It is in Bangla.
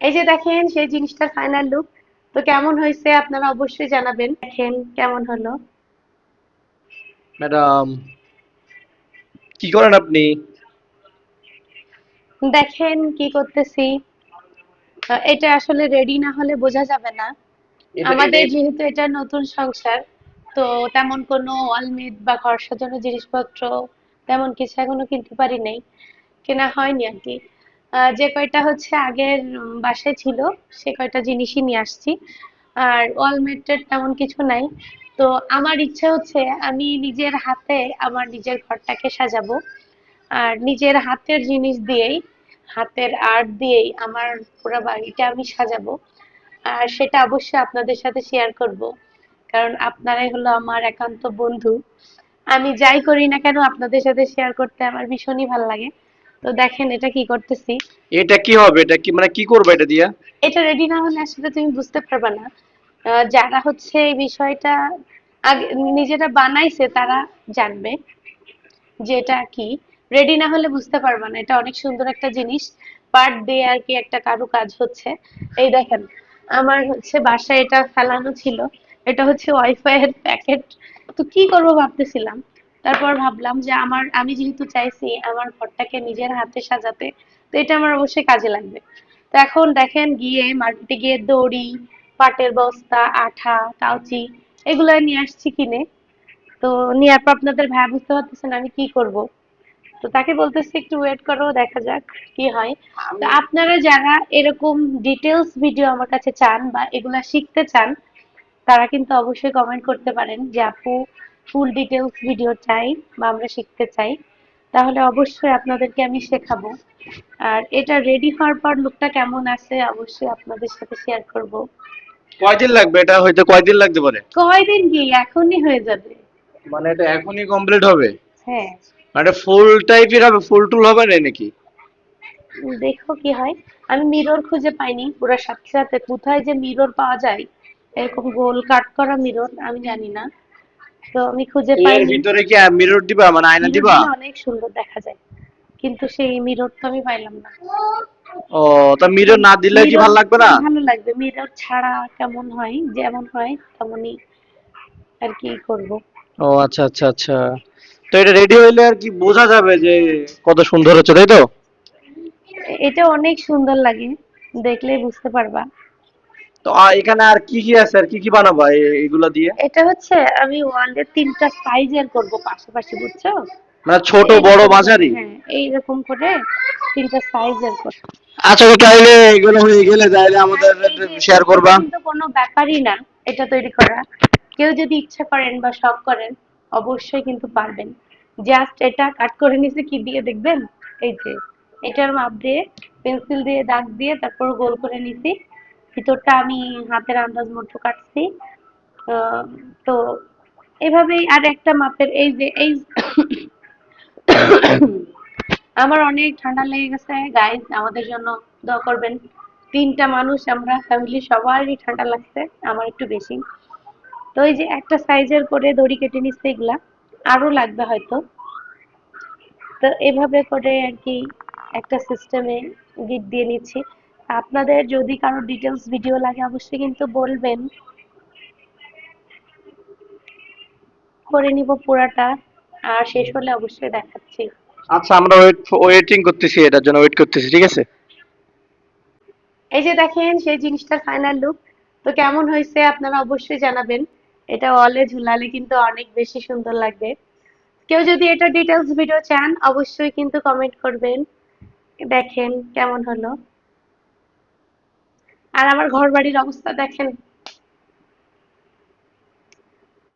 এই যে দেখেন সেই জিনিসটার ফাইনাল লুক তো কেমন হয়েছে আপনারা অবশ্যই জানাবেন। দেখেন কেমন হলো? ম্যাডাম কি করেন আপনি? দেখেন কি করতেছি। এটা আসলে রেডি না হলে বোঝা যাবে না। আমাদের যেহেতু এটা নতুন সংসার তো তেমন কোনো অলমেট বা ঘর সাজানোর জিনিসপত্র তেমন কিছু এখনও কিনতে পারি নাই। কেনা হয়নি আর কি। যে কয়টা হচ্ছে আগের বাসায় ছিল, সে কয়টা জিনিসই নিয়ে আসছি। আর অলমেটের তেমন কিছু নাই। তো আমার ইচ্ছে হচ্ছে আমি নিজের হাতে আমার নিজের ঘরটাকে সাজাবো। আর নিজের হাতের জিনিস দিয়েই, হাতের আর্ট দিয়েই আমার পুরো বাড়িটা আমি সাজাবো। আর সেটা অবশ্যই আপনাদের সাথে শেয়ার করব। কারণ আপনারাই হলো আমার একান্ত বন্ধু। আমি যাই করি না কেন আপনাদের সাথে শেয়ার করতে আমার ভীষণই ভালো লাগে। তো দেখেন এটা কি করতেছি? এটা কি হবে? এটা কি মানে কি করবে এটা দিয়া? এটা রেডি না হলে আসলে তুমি বুঝতে পারবে না। যারা হচ্ছে এই বিষয়টা আগে নিজেরা বানাইছে তারা জানবে যে এটা কি। রেডি না হলে বুঝতে পারবে না এটা অনেক সুন্দর একটা জিনিস। পার্ট দিয়ে আর কি একটা কারু কাজ হচ্ছে। এই দেখেন আমার হচ্ছে বাসায় এটা ফেলানো ছিল। এটা হচ্ছে ওয়াইফাই এর প্যাকেট। তো কি করব ভাবতেছিলাম? তারপর ভাবলাম যে আমার আমি যেহেতু চাইছি আমার ঘরটাকে নিজের হাতে সাজাতে তো এটা আমার অবশ্যই কাজে লাগবে। তো এখন দেখেন গিয়ে মার্কেটে গিয়ে দড়ি পাটের বস্তা আঠা কাউচি এগুলো নিয়ে আসছি কিনে। তো নেওয়ার পর আপনাদের ভাইয়া বুঝতে পারতেছেন আমি কি করব। তো তাকে বলতেছি একটু ওয়েট করো দেখা যাক কি হয়। তো আপনারা যারা এরকম ডিটেলস ভিডিও আমার কাছে চান বা এগুলা শিখতে চান তারা কিন্তু অবশ্যই কমেন্ট করতে পারেন যে আপু ফুল ডিটেলস ভিডিও চাই বা আমরা শিখতে চাই তাহলে অবশ্যই আপনাদেরকে আমি শেখাবো। আর এটা রেডি হওয়ার পর লুকটা কেমন আছে অবশ্যই আপনাদের সাথে শেয়ার করব। কয়দিন লাগবে? এটা হয়তো কয়দিন লাগতে পারে? কয়দিন কি? এখনই হয়ে যাবে। মানে এটা এখনই কমপ্লিট হবে? হ্যাঁ। মানে ফুল টাইপের হবে? ফুল টুল হবে না নাকি? দেখো কি হয় আমি মিরর খুঁজে পাইনি পুরো সাথে সাথে। কোথায় যে মিরর পাওয়া যায় এরকম গোল কাট করা মিরর আমি জানি না। তো আমি খুঁজে এর ভিতরে কি মিরর দিবা? মানে আয়না দিবা? অনেক সুন্দর দেখা যায়। কিন্তু সেই মিরর তো আমি পাইলাম না। ও তা মিরর না দিলে কি ভালো লাগবে না? ভালো লাগবে। মিরর ছাড়া কেমন হয় যেমন হয় তেমনই আর কি করব। ও আচ্ছা আচ্ছা আচ্ছা। তো এটা রেডি হইলে আর কি বোঝা যাবে যে কত সুন্দর হচ্ছে তাই তো? এটা অনেক সুন্দর লাগে। দেখলেই বুঝতে পারবা। তো এখানে আর কি কি আছে? আর কি কি বানাবা এগুলো দিয়ে? এটা হচ্ছে আমি তিনটা সাইজের করব পাশাপাশি বুঝছ? মানে ছোট বড় মাঝারি? হ্যাঁ এইরকম করে তিনটা সাইজের করব। আচ্ছা তো তাইলে এগুলো হয়ে গেলে তাইলে আমাদের শেয়ার করবা। কিন্তু কোনো ব্যাপারই না এটা তৈরি করা। কেউ যদি ইচ্ছা করেন বা শখ করেন অবশ্যই কিন্তু পারবেন। জাস্ট এটা কাট করে নিছে কি দিয়ে দেখবেন? এই যে এটার মাপ দিয়ে পেন্সিল দিয়ে দাগ দিয়ে তারপর গোল করে নিছি। ভিতরটা আমি হাতের আন্দাজ মতো কাটছি। তো এভাবেই আর একটা মাপের এই যে, এই আমার অনেক ঠান্ডা লেগে গেছে। গাইজ আমাদের জন্য দোয়া করবেন। তিনটা মানুষ আমরা ফ্যামিলি সবারই ঠান্ডা লাগছে, আমার একটু বেশি। তো এই যে একটা সাইজের করে দড়ি কেটে নিচ্ছে এগুলা, আরও লাগবে হয়তো। তো এভাবে করে আর কি একটা সিস্টেমে গিট দিয়ে নিচ্ছি। আপনাদের যদি কারও ডিটেলস ভিডিও লাগে অবশ্যই কিন্তু বলবেন। করে নিব পুরাটা আর শেষ হলে অবশ্যই দেখাচ্ছি। আচ্ছা আমরা ওয়েট ওয়েটিং করতেছি এটার জন্য ওয়েট করতেছি ঠিক আছে? এই যে দেখেন সেই জিনিসটার ফাইনাল লুক তো কেমন হয়েছে আপনারা অবশ্যই জানাবেন। এটা ওয়ালে ঝুলালে কিন্তু অনেক বেশি সুন্দর লাগবে। কেউ যদি এটা ডিটেলস ভিডিও চান অবশ্যই কিন্তু কমেন্ট করবেন। দেখেন কেমন হলো। আর আমার ঘর বাড়ির অবস্থা দেখেন।